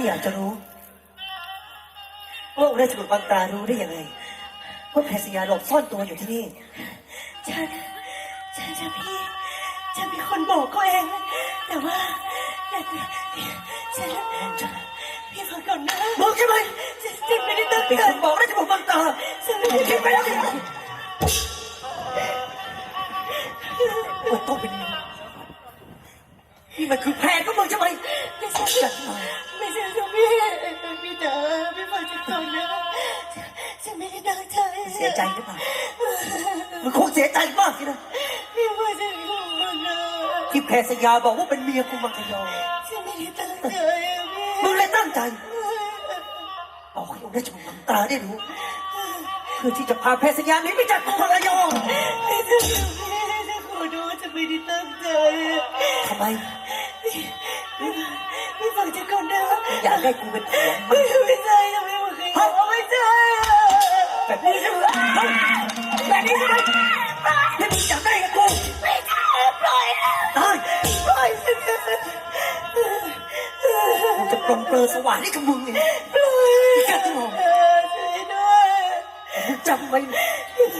พี่อยากจะรู้ว่าองค์ราชบุตรบางตรารู้ได้ยังไงว่าแพรสยาหลบซ่อนตัวอยู่ที่นี่ ฉัน ฉันจะพี่ ฉันเป็นคนบอกเขาเอง แต่ว่าแต่ฉันฉันพี่ฟังก่อนนะบอกใช่ไหมฉันฉันไม่ได้ตั้งเป็นใจคนบอกราชบุตรบางตราฉันไม่ได้คิตั้ดงไปใจแล้วนี่มันต้องเป็นนี่มันคือแผนของมึงใช่ไหมไม่ใช่ พรสยาบอกว่าเป็นเมียกูมังคยอฉันไม่ได้ตั้งใจอะพี่มึงเลยตั้งใจบอกให้องค์ราชบุตรบางตราได้รู้เพื่อที่จะพาแพรสยาหนีไปจากกรุงมังคยอไม่ใช่พี่ฉันขอโทษฉันไม่ได้ตั้งใจอะทำไมพี่ฟังฉันก่อนนะอยากได้กูเป็นผัวมึไม่งไม่ใช่อะไม่มาเคยบอกไม่ใช่อะแบบนี้ใช่ไหมแบบนี้ใช่ไหม อสว่างให้กับมึงเองปล่อยพี่กัดที่มองเออช่วยด้วยมึงจำไว้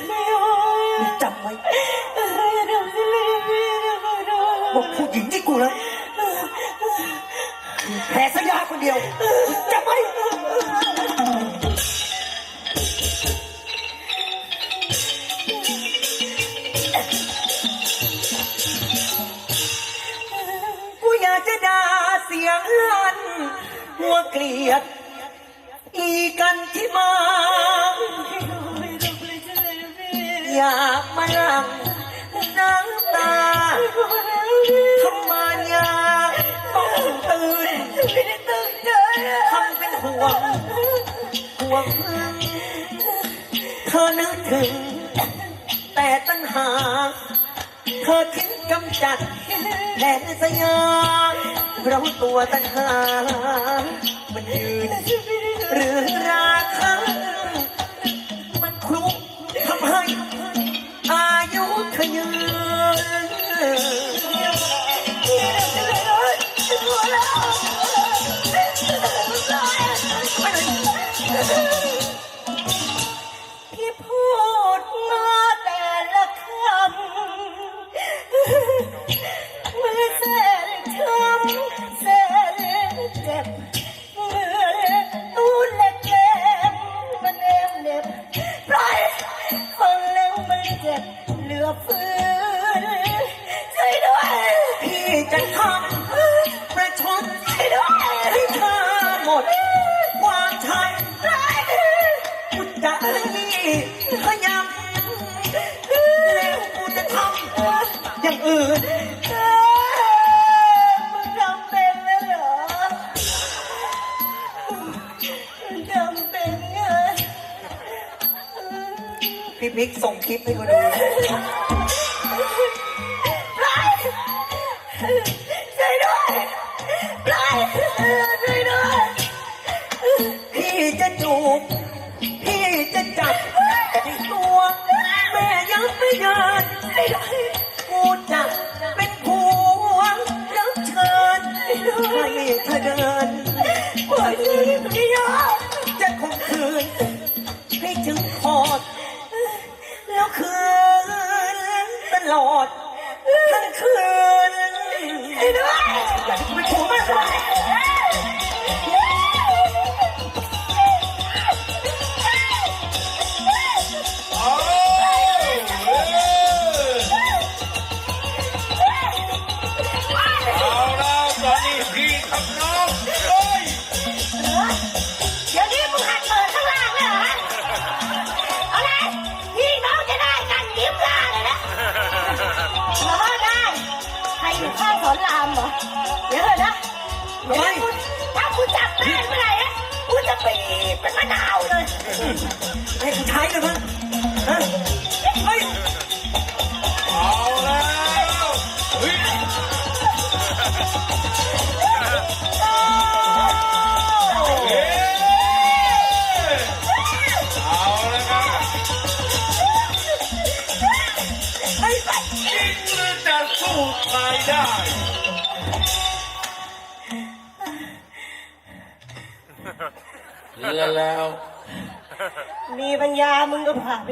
ไม่เอามึงจำไว้เอออย่าทำฉันเลยพี่นะขอโทษว่าผู้หญิงที่กูรักคือแพรสยาคนเดียวมึงจำไว้กูอยากจะด่าเสียงลั่น หัวเกลียด อีกันที่มาอย่ากมาลังน้ำตาทำไมยาต้องตื่นไม่ได้ตั้งใจทำเป็นห่วงห่วงเธอนึกถึง แต่ตั้งหา เธอทิ้งกำจัดแผนสยาม เราตัวตั้งหา บเมื่อตู้เล็กเล็บมันเอ็มเน็บปล่อยฟังแล้วมันเจ็บเหลือเฟือช่วยด้วย พี่จะทำประชดให้ให้เธอหมดความชันกูจะนี่พยายามแพี่มิกส่งคลิปให้กูดูปช่วยด้วยปช่วยด้วย พี่จะจูบ พี่จะจับให้ตัว แม่ยังไม่เดินกูจะเป็นผัวรับเชิญให้เธอเดิน ลอดทั้งคืนช่วยด้วยอยากให้กูเป็นผัวมากเลย ข้างสอนรามเหรอเดี๋ยวเถอะนะเดี๋ยวนะคุณถ้าคุณจับได้เมื่อไหร่นะคุณจะปีบเป็นมะนาวเลย ให้กูใช้เลยมั้งฮะเฮ้ย สู้ใครได้และแล้ว มีปัญญามึงก็พาไป